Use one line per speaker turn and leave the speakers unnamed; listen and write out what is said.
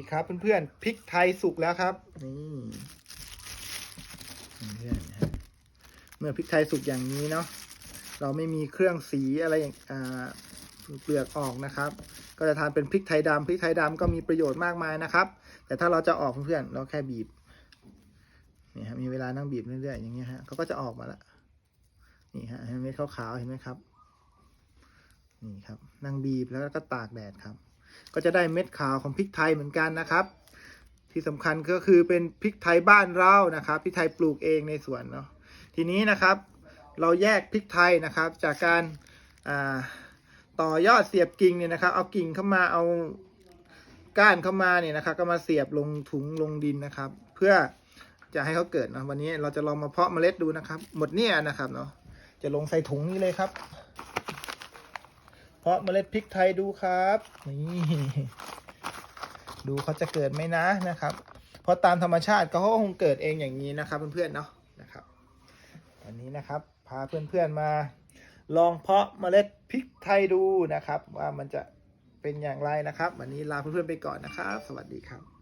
นี่ครับเพื่อนๆพริกไทยสุกแล้วครับนี่เพื่อนฮะเมื่อพริกไทยสุกอย่างนี้เนาะเราไม่มีเครื่องสีอะไรอย่างอ่าเปลือกออกนะครับ ก็จะทานเป็นพริกไทยดำพริกไทยดำก็มีประโยชน์มากมายนะครับ แต่ถ้าเราจะออกเพื่อนๆเราแค่บีบนี่ฮะมีเวลานั่งบีบเรื่อยๆอย่างเงี้ยฮะเขาก็จะออกมาละนี่ฮะเห็นเม็ดขาวๆเห็นไหมครับ นี่ครับนั่งบีบแล้วก็ตากแดดครับ ก็จะได้เม็ดขาวของพริกไทยเหมือนกันนะครับ ที่สำคัญก็คือเป็นพริกไทยบ้านเรานะครับพริกไทยปลูกเองในสวนเนาะทีนี้นะครับ เราแยกพริกไทยนะครับ จากการาต่อยอดเสียบกิ่งเนี่ยนะครับ เอากิ่งเข้ามาเอาก้านเข้ามาเนี่ยนะครับ ก็มาเสียบลงถุงลงดินนะครับ เพื่อจะให้เขาเกิดนะวันนี้เราจะลองมาเพาะเมล็ดดูนะครับ หมดเนี่ยนะครับเนาะจะลงใส่ถุงนี้เลยครับ เพาะเมล็ดพริกไทยดูครับนี่ดูเขาจะเกิดไหมนะนะครับ เพราะตามธรรมชาติเขาก็คงเกิดเองอย่างนี้นะครับ เพื่อนๆเนาะนะครับวันนี้นะครับพาเพื่อนๆมา ลองเพาะเมล็ดพริกไทยดูนะครับ ว่ามันจะเป็นอย่างไรนะครับ วันนี้ลาเพื่อนๆไปก่อนนะครับ สวัสดีครับ